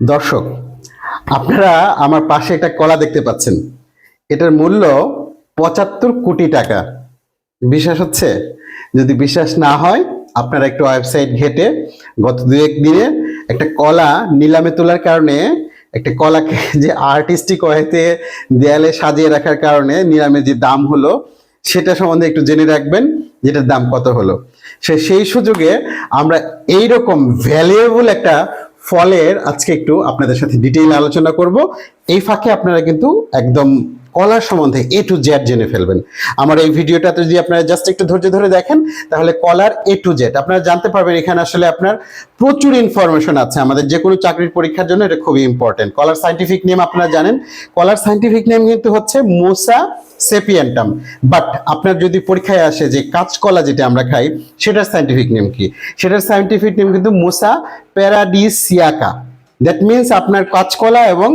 দর্শক, আপনারা আমার পাশে একটা কলা দেখতে পাচ্ছেন। এটার মূল্য পঁচাত্তর কোটি টাকা। বিশ্বাস হচ্ছে? যদি বিশ্বাস না হয়, আপনারা একটু ওয়েবসাইট ঘেটে গত দু দিনে একটা কলা নিলামে তোলার কারণে, একটা কলাকে যে আর্টিস্টিক ওয়েতে দেয়ালে সাজিয়ে রাখার কারণে নিলামে যে দাম হলো, সেটা সম্বন্ধে একটু জেনে রাখবেন, যেটার দাম কত হলো। সে সেই সুযোগে আমরা এইরকম ভ্যালুয়েবল একটা ফলের আজকে একটু আপনাদের সাথে ডিটেইল আলোচনা করব। এই ফাঁকে আপনারা কিন্তু একদম কলার সম্বন্ধে এ টু জেড জেনে ফেলবেন। আমার এই ভিডিওটাতে যদি আপনারা জাস্ট একটু ধৈর্য ধরে দেখেন, তাহলে কলার এ টু জেড আপনারা জানতে পারবেন এখানে আসলে আপনার প্রচুর ইনফরমেশন আছে। আমাদের যে কোনো চাকরির পরীক্ষার জন্য এটা খুবই ইম্পর্টেন্ট কলার সাইন্টিফিক নেম আপনারা জানেন। কলার সাইন্টিফিক নেম কিন্তু হচ্ছে মোসা সেপিয়েন্টাম। বাট আপনার যদি পরীক্ষায় আসে যে কাঁচকলা যেটা আমরা খাই, সেটার সাইন্টিফিক নেম কি? সেটার সাইন্টিফিক নেম কিন্তু মোসা প্যারাডিসিয়াকা। দ্যাট মিনস আপনার কাঁচকলা এবং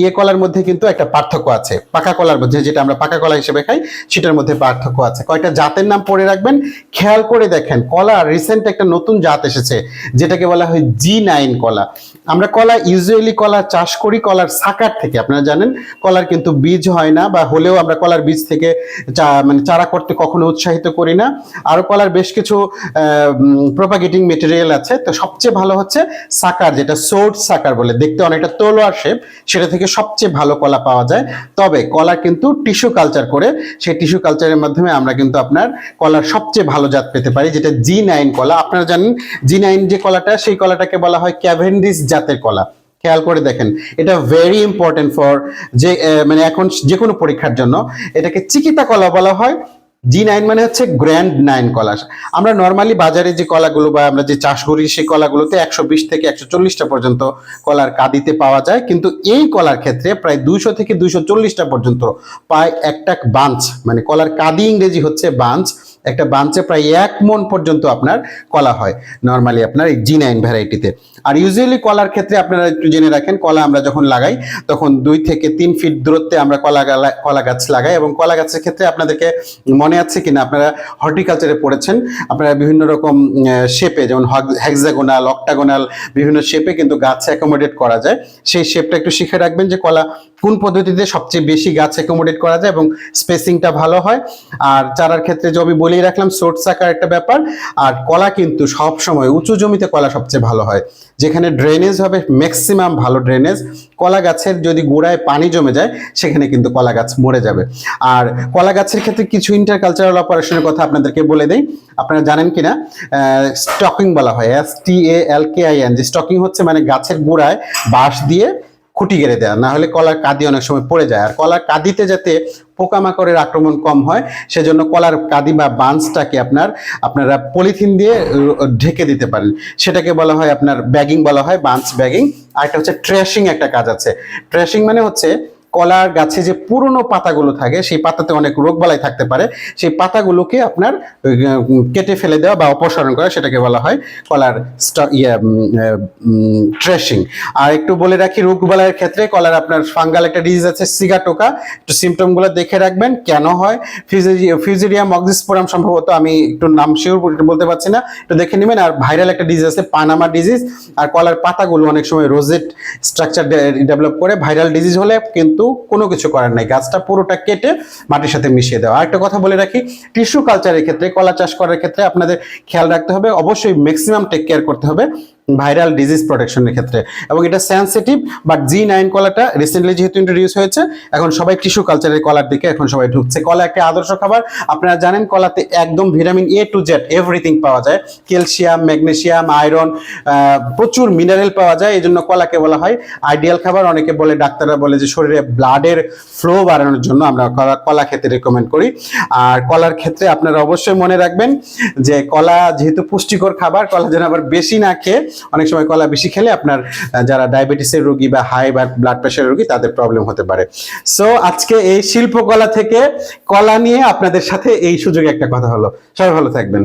ইয়ে কলার মধ্যে কিন্তু একটা পার্থক্য আছে। পাকা কলার মধ্যে, যেটা আমরা পাকা কলা হিসেবে খাই, সেটার মধ্যে পার্থক্য আছে। কয়টা জাতের নাম পড়ে রাখবেন? খেয়াল করে দেখেন, কলা রিসেন্ট একটা নতুন জাত এসেছে, যেটাকে বলা হয় জি নাইন কলা। আমরা কলা ইউজুয়ালি কলা চাষ করি কলার সাকার থেকে, আপনারা জানেন? কলার কিন্তু বীজ হয় না, বা হলেও আমরা কলার বীজ থেকে মানে চারা করতে কখনো উৎসাহিত করি না। আরও কলার বেশ কিছু প্রোপাগেটিং মেটেরিয়াল আছে। তো সবচেয়ে ভালো হচ্ছে সাকার, যেটা সোর্ট সাকার বলে। দেখতে অনেকটা তলোয়ার শেপ সেটা থেকে সবচেয়ে ভালো কলা পাওয়া যায়। তবে কলা কিন্তু টিস্যু কালচার করে, সেই টিস্যু কালচারের মাধ্যমে আমরা কিন্তু আপনার কলার সবচেয়ে ভালো জাত পেতে পারি, যেটা জি নাইন কলা। আপনারা জানেন জি নাইন যে কলাটা, সেই কলাটাকে বলা হয় ক্যাভেন্ডিস জাতের কলা। খেয়াল করে দেখেন, এটা ভেরি ইম্পর্টেন্ট ফর যে মানে এখন যে কোনো পরীক্ষার জন্য এটাকে চিকিতা কলা বলা হয়। জি নাইন মানে হচ্ছে গ্র্যান্ড নাইন কলা। আমরা নর্মালি বাজারে যে কলাগুলো বা আমরা যে চাষ করি, সেই কলাগুলোতে একশো বিশ থেকে একশো চল্লিশটা পর্যন্ত কলার কাদিতে পাওয়া যায়। কিন্তু এই কলার ক্ষেত্রে প্রায় দুইশো থেকে দুইশো চল্লিশটা পর্যন্ত পায় একটা বাঞ্চ। মানে কলার কাদি ইংরেজি হচ্ছে বাঞ্চ। একটা বাঞ্চে প্রায় এক মন পর্যন্ত আপনার কলা হয়। নর্মালি আপনার এই জি নাইন ভ্যারাইটিতে আর ইউজুয়ালি কলার ক্ষেত্রে আপনারা একটু জেনে রাখেন, কলা আমরা যখন লাগাই, তখন দুই থেকে তিন ফিট দূরত্বে আমরা কলা কলা গাছ লাগাই এবং কলা গাছের ক্ষেত্রে আপনাদেরকে মনে আছে কিনা? আপনারা হর্টিকালচারে পড়েছেন, আপনারা বিভিন্ন রকম শেপে যেমন হ্যাক্সাগোনাল অক্টাগোনাল বিভিন্ন শেপে কিন্তু গাছ অ্যাকোমোডেট করা যায়। সেই শেপটা একটু শিখে রাখবেন যে কলা কোন পদ্ধতিতে সবচেয়ে বেশি গাছ অ্যাকোমোডেট করা যায় এবং স্পেসিংটা ভালো হয়। আর চারার ক্ষেত্রে যে আমি বলেই রাখলাম, সোর্ট সাকার একটা ব্যাপার। আর কলা কিন্তু সব সময় উঁচু জমিতে কলা সবচেয়ে ভালো হয়। যেখানে ড্রেনেজ হবে ম্যাক্সিমাম ভালো ড্রেনেজ কলা গাছের যদি গোড়ায় পানি জমে যায়, সেখানে কিন্তু কলা গাছ মরে যাবে। আর কলা গাছের ক্ষেত্রে কিছু ইন্টার কালচারাল অপারেশনের কথা আপনাদেরকে বলে দেই। আপনারা জানেন কিনা? স্টকিং বলা হয় S T A L K I N যে স্টকিং হচ্ছে মানে গাছের গোড়ায় বাঁশ দিয়ে খুঁটি গেড়ে দেওয়া না হলে কলার কাঁদি অনেক সময় পড়ে যায়। আর কলার কাঁদিতে যাতে পোকামাকড়ের আক্রমণ কম হয়, সেজন্য কলার কাঁদি বা বান্সটাকে আপনার, আপনারা পলিথিন দিয়ে ঢেকে দিতে পারেন। সেটাকে বলা হয় আপনার ব্যাগিং বলা হয়, বান্স ব্যাগিং। আর একটা হচ্ছে ট্রেশিং একটা কাজ আছে। ট্রেশিং মানে হচ্ছে কলার গাছে যে পুরনো পাতাগুলো থাকে, সেই পাতাতে অনেক রোগবালাই থাকতে পারে। সেই পাতাগুলোকে আপনার কেটে ফেলে দেওয়া বা অপসারণ করা, সেটাকে বলা হয় কলার ইয়ে ট্রেশিং আর একটু বলে রাখি, রোগবালাইয়ের ক্ষেত্রে কলার আপনার ফাঙ্গাল একটা ডিজিজ আছে সিগাটোকা একটু সিমটমগুলো দেখে রাখবেন, কেন হয়? ফিউজেরিয়াম অক্সিসপোরাম সম্ভবত আমি একটু নাম শিওর বলতে পারছি না। একটু দেখে নেবেন, আর ভাইরাল একটা ডিজিজ আছে পানামা ডিজিজ আর কলার পাতাগুলো অনেক সময় রোজেট স্ট্রাকচার ডেভেলপ করে ভাইরাল ডিজিজ হলে কিন্তু কোনো কিছু করার নাই। গাছটা পুরোটা কেটে মাটির সাথে মিশিয়ে দেওয়া। আরেকটা কথা বলে রাখি টিস্যু কালচারের ক্ষেত্রে, কলা চাষ করার ক্ষেত্রে আপনাদের খেয়াল রাখতে হবে। অবশ্যই ম্যাক্সিমাম টেক কেয়ার করতে হবে। ভাইরাল ডিজিজ প্রোটেকশনের ক্ষেত্রে। এবং এটা সেন্সিটিভ বাট জি নাইন কলাটা রিসেন্টলি যেহেতু ইন্ট্রোডিউস হয়েছে, এখন সবাই টিস্যু কালচারের কলার দিকে এখন সবাই ঢুকছে। কলা একটা আদর্শ খাবার। আপনারা জানেন কলাতে একদম vitamin A to Z everything পাওয়া যায়। ক্যালসিয়াম ম্যাগনেশিয়াম আয়রন প্রচুর মিনারেল পাওয়া যায়। এই জন্য কলাকে বলা হয় আইডিয়াল খাবার। অনেকে বলে, ডাক্তাররা বলে যে শরীরে ব্লাডের ফ্লো বাড়ানোর জন্য আমরা কলা- কলা খেতে রেকমেন্ড করি। আর কলার ক্ষেত্রে আপনারা অবশ্যই মনে রাখবেন যে কলা যেহেতু পুষ্টিকর খাবার, কলা যেন আবার বেশি না খেয়ে অনেক সময় কলা বেশি খেলে আপনার যারা ডায়াবেটিসের রোগী বা হাই বা ব্লাড প্রেশারের রোগী, তাদের প্রবলেম হতে পারে। সো আজকে এই শিল্পকলা থেকে কলা নিয়ে আপনাদের সাথে এই সুযোগে একটা কথা হলো। সবাই ভালো থাকবেন।